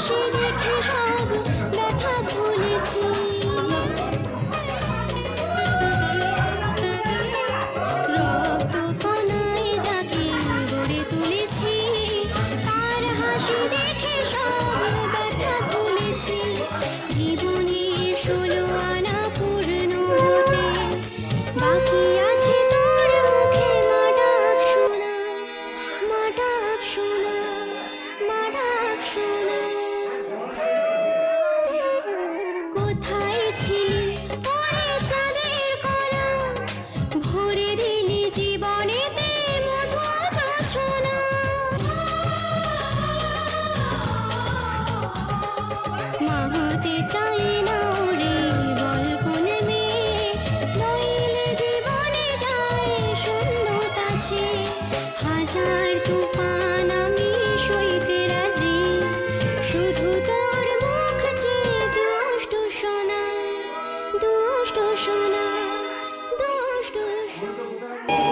是你开创 হতে চাই না রে বল হাজার তুফান আমি সইতে রাজি। শুধু তোর মুখ সোনা, দুষ্ট সোনা দুষ্ট সোনা।